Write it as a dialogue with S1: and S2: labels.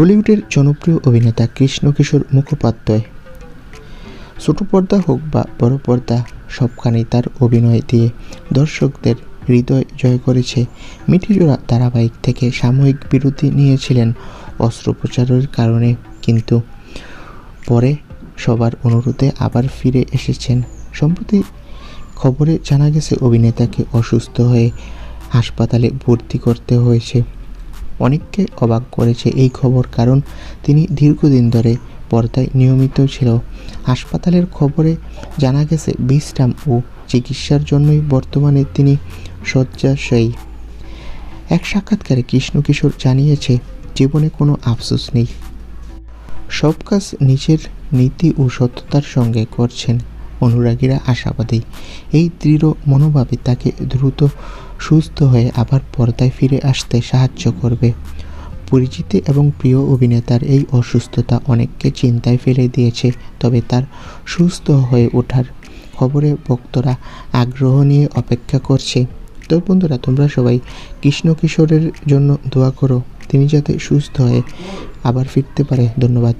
S1: টলিউডের জনপ্রিয় অভিনেতা কৃষ্ণ কিশোর মুখোপাধ্যায়। ছোট পর্দা হোক বা বড় পর্দা, সবখানেই তার অভিনয় দিয়ে দর্শকদের হৃদয় জয় করেছে। মিঠিজোড়া ধারাবাহিক থেকে সাময়িক বিরতি নিয়েছিলেন অস্ত্রোপচারের কারণে, কিন্তু পরে সবার অনুরোধে আবার ফিরে এসেছেন। সম্প্রতি খবরে জানা গেছে, অভিনেতাকে অসুস্থ হয়ে হাসপাতালে ভর্তি করতে হয়েছে। অনেককে অবাক করেছে এই খবর কারণ তিনি দীর্ঘদিন ধরে পর্দায় নিয়মিত ছিল। হাসপাতালের খবরে জানা গেছে, বিশ্রাম ও চিকিৎসার জন্যই বর্তমানে তিনি শয্যাশায়ী। এক সাক্ষাৎকারে কৃষ্ণ কিশোর জানিয়েছে, জীবনে কোনো আফসোস নেই। সব কাজ নিজের নীতি ও সত্যতার সঙ্গে করছেন। অনুরাগীরা আশাবাদী। এই দৃঢ় মনোভাবে তাকে দ্রুত সুস্থ হয়ে আবার পর্দায় ফিরে আসতে সাহায্য করবে। পরিচিতি এবং প্রিয় অভিনেতার এই অসুস্থতা অনেককে চিন্তায় ফেলে দিয়েছে, তবে তার সুস্থ হয়ে ওঠার খবরে ভক্তরা আগ্রহ নিয়ে অপেক্ষা করছে। তো বন্ধুরা, তোমরা সবাই কৃষ্ণ কিশোরের জন্য দোয়া করো, তিনি যাতে সুস্থ হয়ে আবার ফিরতে পারে। ধন্যবাদ।